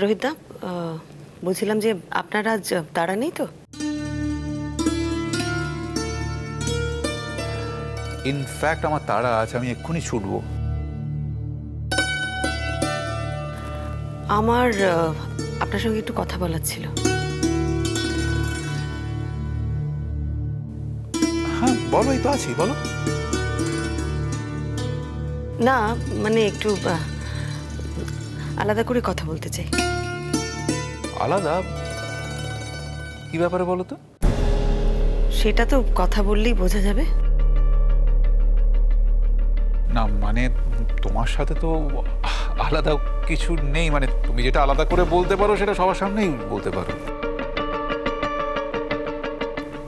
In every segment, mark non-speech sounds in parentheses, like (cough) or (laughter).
রোহিতদা বলছিলাম যে আপনার আজ তাড়া নেই তো? ইনফ্যাক্ট আমার তাড়া আছে আমি এক্ষুনি ছুটবো। আমার আপনার সঙ্গে একটু কথা বলার ছিল। হ্যাঁ বলো এই তো আছি বলো। না মানে একটু আলাদা করে কথা বলতে চাই। আলাদা? কি ব্যাপারে বলো তো? সেটা তো কথা বললেই বোঝা যাবে। না মানে তোমার সাথে তো আলাদা কিছু নেই মানে তুমি যেটা আলাদা করে বলতে পারো সেটা সবার সামনেই বলতে পারো।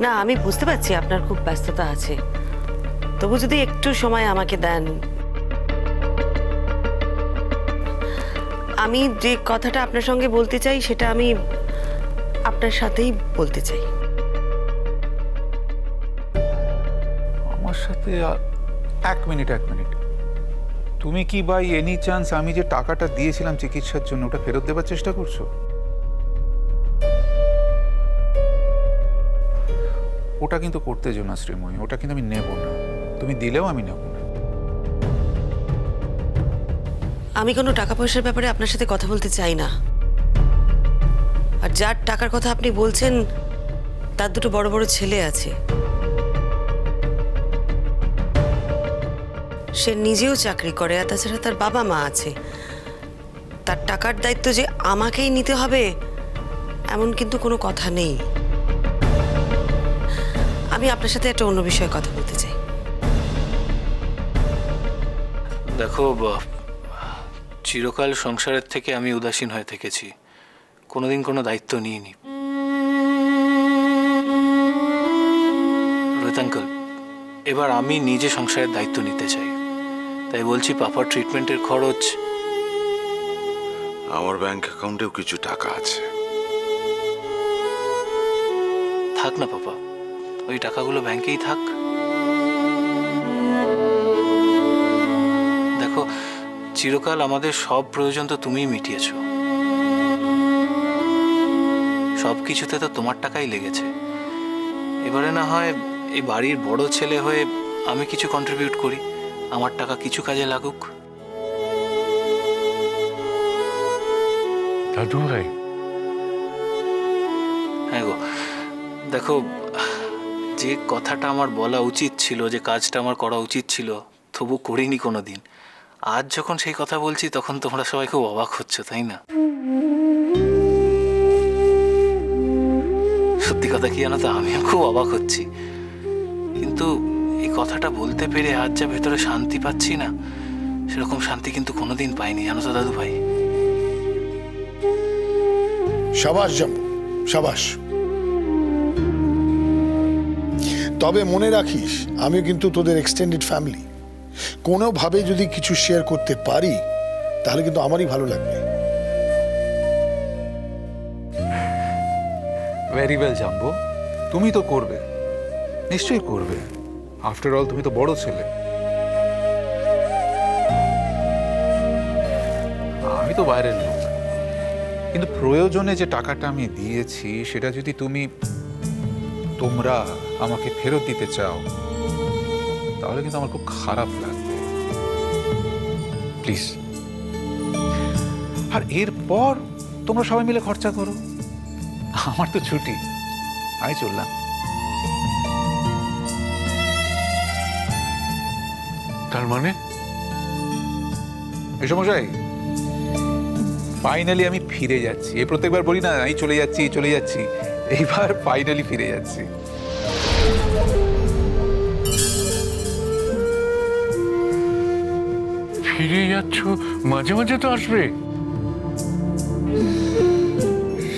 না আমি বুঝতে পারছি আপনার খুব ব্যস্ততা আছে। তবু যদি একটু সময় আমাকে দেন আমি যে কথাটা আপনার সঙ্গে বলতে চাই, সেটা আমি আপনার সাথেই বলতে চাই। আমার সাথে এক মিনিট এক মিনিট। তুমি কি বাই এনি চান্স আমি যে টাকাটা দিয়েছিলাম চিকিৎসার জন্য, ওটা ফেরত দেবার চেষ্টা করছ? ওটা কিন্তু করতে যেও না শ্রীময়ী, ওটা কিন্তু আমি নেব না। তুমি দিলেও আমি নেব। আমি কোনো টাকা পয়সার ব্যাপারে আপনার সাথে কথা বলতে চাই না। আর যার টাকার কথা আপনি বলছেন, তার দুটো বড় বড় ছেলে আছে। সে নিজেও চাকরি করে আর তাছাড়া তার বাবা মা আছে। তার টাকার দায়িত্ব যে আমাকেই নিতে হবে, এমন কিন্তু কোনো কথা নেই। আমি আপনার সাথে একটা অন্য বিষয়ে কথা বলতে চাই। দেখো চিরকাল সংসারের থেকে আমি উদাসীন হয়ে থেকেছি। কোনোদিন কোনো দায়িত্ব নিইনি। রোহিত আঙ্কল এবার আমি নিজে সংসারের দায়িত্ব নিতে চাই। তাই বলছি পাপার ট্রিটমেন্টের খরচ। আমার ব্যাংক অ্যাকাউন্টেও কিছু টাকা আছে। থাক না পাপা ওই টাকাগুলো ব্যাংকেই থাক। চিরকাল আমাদের সব প্রয়োজন তো তুমিই মিটিয়েছো। সব কিছুতে তো তোমার টাকাই লেগেছে। এবারে না হয় এই বাড়ির বড় ছেলে হয়ে আমি কিছু কন্ট্রিবিউট করি। আমার টাকা কিছু কাজে লাগুক। দাদু ভাই। হ্যাঁ গো। দেখো যে কথাটা আমার বলা উচিত ছিল যে কাজটা আমার করা উচিত ছিল তবু করিনি কোনো দিন আজ যখন সেই কথা বলছি, তখন তোমরা সবাই খুব অবাক হচ্ছ, তাই না? সত্যি কথা কি জানো তো, আমিও খুব অবাক হচ্ছি। কিন্তু এই কথাটা বলতে পেরে আজ যা ভেতরে শান্তি পাচ্ছি না, সেরকম শান্তি কিন্তু কোনোদিন পাইনি, জানো তো দাদু ভাই সাবাস জাম্বু সাবাস। তবে মনে রাখিস আমি কিন্তু তোদের এক্সটেন্ডেড ফ্যামিলি কোনোভাবে যদি কিছু শেয়ার করতে পারি, তাহলে কিন্তু আমারই ভালো লাগবে। Very well Jumbo. তুমি তো করবে। নিশ্চয়ই করবে। আফটার অল তুমি তো বড় ছেলে। আমি তো বাইরের লোক। কিন্তু প্রয়োজনে যে টাকাটা আমি দিয়েছি, সেটা যদি তুমি, তোমরা আমাকে ফেরত দিতে চাও, তাহলে কিন্তু আমার খুব খারাপ প্লিজ। আর এরপর তোমরা সবাই মিলে খরচা করো। আমার তো ছুটি। আমি চললাম। তার মানে? এই সমস্যাই ফাইনালি আমি ফিরে যাচ্ছি। এই প্রত্যেকবার বলি না আমি চলে যাচ্ছি চলে যাচ্ছি। এইবার ফাইনালি ফিরে যাচ্ছি। ফিরে যাচ্ছ? মাঝে মাঝে তো আসবে।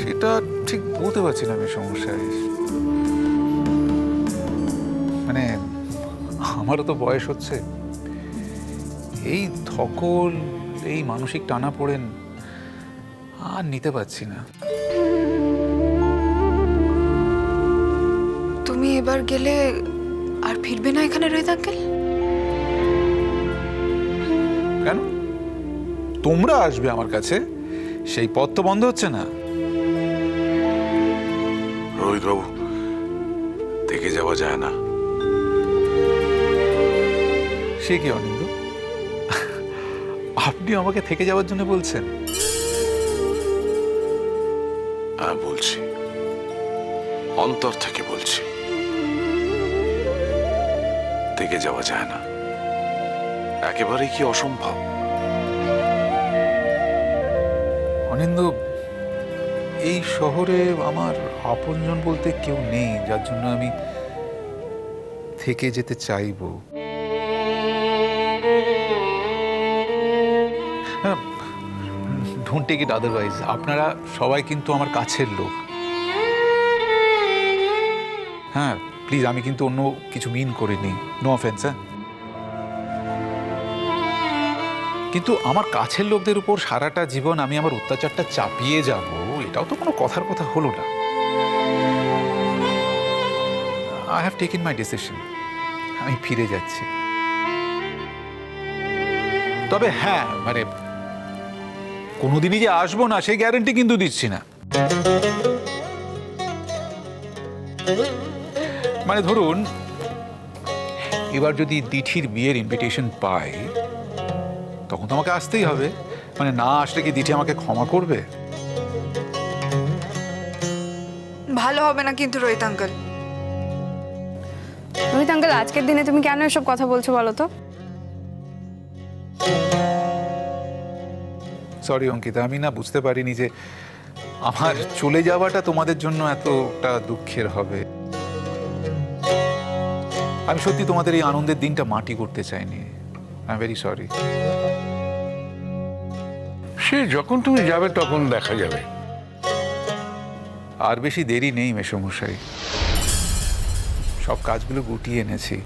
সেটা ঠিক বলতে পারছি না আমি সমস্যায়। মানে আমারও তো বয়স হচ্ছে। এই ধকল এই মানসিক টানা পড়েন আর নিতে পারছি না। তুমি এবার গেলে আর ফিরবে না এখানে রয়ে আঙ্কেল কেন? তোমরা আসবে আমার কাছে? সেই পথ তো বন্ধ হচ্ছে না। রোহিত বাবু থেকে যাওয়া যায় না। সে কি অনিন্দ? আপনি আমাকে থেকে যাওয়ার জন্য বলছেন? হ্যাঁ বলছি। অন্তর থেকে বলছি। থেকে যাওয়া যায় না। একেবারেই কি অসম্ভব? অনিন্দ, এই শহরে আমার আপনজন বলতে কেউ নেই, যার জন্য আমি থেকে যেতে চাইব। ডোন্ট টেক ইট আদারওয়াইজ আপনারা সবাই কিন্তু আমার কাছের লোক। হ্যাঁ প্লিজ আমি কিন্তু অন্য কিছু মিন করিনি। নো অফেন্স হ্যাঁ। কিন্তু আমার কাছের লোকদের উপর সারাটা জীবন আমি আমার অত্যাচারটা চাপিয়ে যাব, এটাও তো কোনো কথার কথা হলো না। I have taken my decision আমি ফিরে যাচ্ছি। তবে হ্যাঁ মানে কোনোদিনই যে আসব না, সেই গ্যারেন্টি কিন্তু দিচ্ছি না। মানে ধরুন, এবার যদি দিঠির বিয়ের ইনভিটেশন পাই তখন তো আমাকে আসতেই হবে। মানে না আসলে কি দিঠি আমাকে ক্ষমা করবে? ভালো হবে না কিন্তু রোহিত আঙ্কেল। রোহিত আঙ্কেল আজকের দিনে তুমি কেন এসব কথা বলছো বলো তো? সরি অঙ্কিতা আমি না বুঝতে পারিনি যে আমার চলে যাওয়াটা তোমাদের জন্য এতটা দুঃখের হবে। আমি সত্যি তোমাদের এই আনন্দের দিনটা মাটি করতে চাইনি। আই ভেরি সরি সে যখন তুমি যাবে তখন দেখা যাবে। আর বেশি দেরি নেই মেসমশাই। সব কাজগুলো গুটিয়ে এনেছি।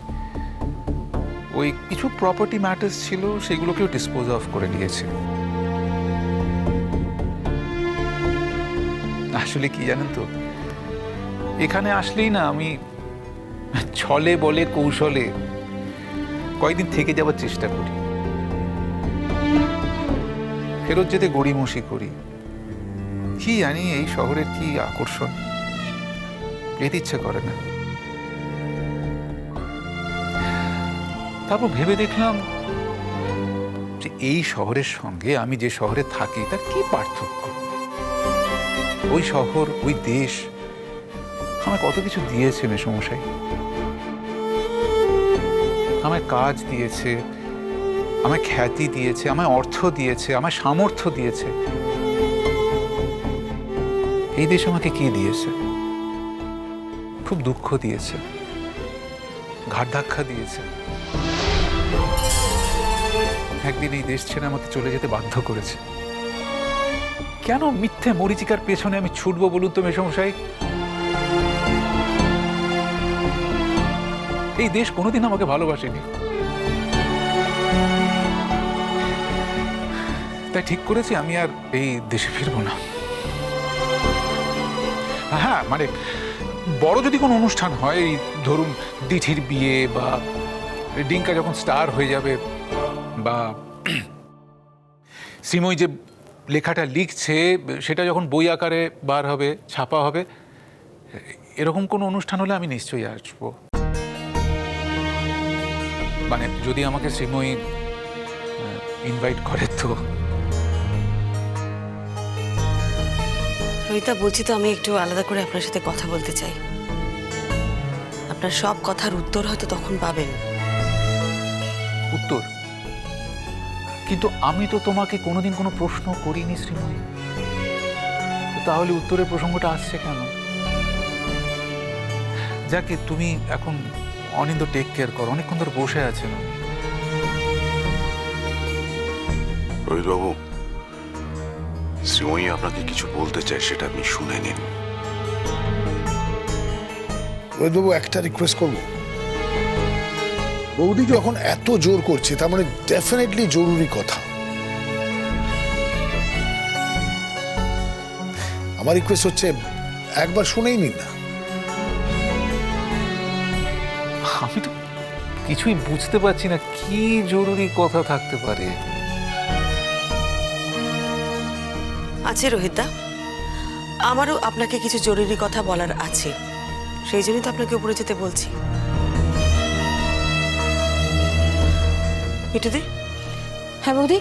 ওই কিছু প্রপার্টি ম্যাটার্স ছিল, সেগুলোকেও ডিসপোজ অফ করে নিয়েছি। আসলে কি জানেন তো, এখানে আসলেই না আমি ছলে বলে কৌশলে কয়েকদিন থেকে যাওয়ার চেষ্টা করি। ফেরত যেতে গড়িমসি করি। কি জানি এই শহরের কি আকর্ষণ। যেতে ইচ্ছে করে না। তারপর ভেবে দেখলাম যে এই শহরের সঙ্গে আমি যে শহরে থাকি, তার কি পার্থক্য? ওই শহর, ওই দেশ আমায় কত কিছু দিয়েছে মেসমশাই। আমায় কাজ দিয়েছে আমায় খ্যাতি দিয়েছে, আমায় অর্থ দিয়েছে, আমায় সামর্থ্য দিয়েছে। এই দেশ আমাকে কি দিয়েছে? খুব দুঃখ দিয়েছে। ঘাট দিয়েছে। একদিন এই দেশ ছেড়ে আমাকে চলে যেতে বাধ্য করেছে। কেন মিথ্যে মরিচিকার পেছনে আমি ছুটবো বলুন তো মেসমশাই? এই দেশ কোনোদিন আমাকে ভালোবাসেনি। তাই ঠিক করেছি, আমি আর এই দেশে ফিরবো না। হ্যাঁ মানে বড় যদি কোনো অনুষ্ঠান হয়, এই ধরুন দিঠির বিয়ে বা ডিঙ্কা যখন স্টার হয়ে যাবে বা (clears throat) শ্রীময় যে লেখাটা লিখছে, সেটা যখন বই আকারে বার হবে, ছাপা হবে, এরকম কোনো অনুষ্ঠান হলে আমি নিশ্চয়ই আসব। মানে যদি আমাকে শ্রীময়ী ইনভাইট করে, তো রোহিতা বলছি তো আমি একটু আলাদা করে আপনার সাথে কথা বলতে চাই। আপনার সব কথার উত্তর হয়তো তখন পাবেন। উত্তর? কিন্তু আমি তো তোমাকে কোনোদিন কোনো প্রশ্ন করিনি শ্রীময়ী তাহলে উত্তরের প্রসঙ্গটা আসছে কেন? যাকে তুমি এখন অনিন্দ টেক কেয়ার করো অনেকক্ষণ ধরে বসে আছেন উনি। শ্রীময়ী আপনাকে কিছু বলতে চায় সেটা আপনি শুনে নিন। রোহিতবাবু একটা রিকোয়েস্ট করব। বৌদি যখন এত জোর করছে তার মানে ডেফিনেটলি জরুরি কথা। আমার রিকোয়েস্ট হচ্ছে একবার শুনেই নিন না। আমি তো কিছুই বুঝতে পারছি না কি জরুরি কথা থাকতে পারে? আছে রোহিতা? আমারও আপনাকে কিছু জরুরি কথা বলার আছে। সেই জন্যই তো আপনাকে উপরে যেতে বলছি। মিঠুদি? হ্যাঁ বৌদি?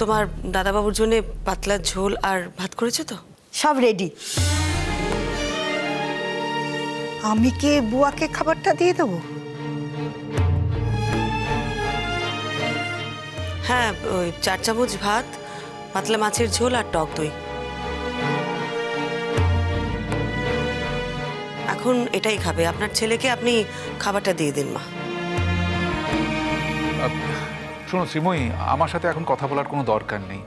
তোমার দাদাবাবুর জন্য পাতলা ঝোল আর ভাত করেছ তো? সব রেডি। আমি কি বুয়াকে খাবারটা দিয়ে দেবো? হ্যাঁ ওই চার চামচ ভাত পাতলা মাছের ঝোল আর টক দই। এখন এটাই খাবে। আপনার ছেলেকে আপনি খাবারটা দিয়ে দিন মা। শোনো শ্রীময়ী আমার সাথে এখন কথা বলার কোনো দরকার নেই।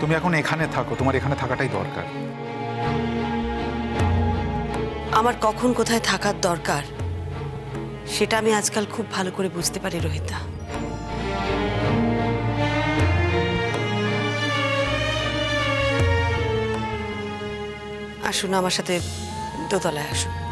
তুমি এখন এখানে থাকো তোমার এখানে থাকাটাই দরকার। আমার কখন কোথায় থাকার দরকার সেটা আমি আজকাল খুব ভালো করে বুঝতে পারি রোহিতা। আসুন আমার সাথে দোতলায় আসুন।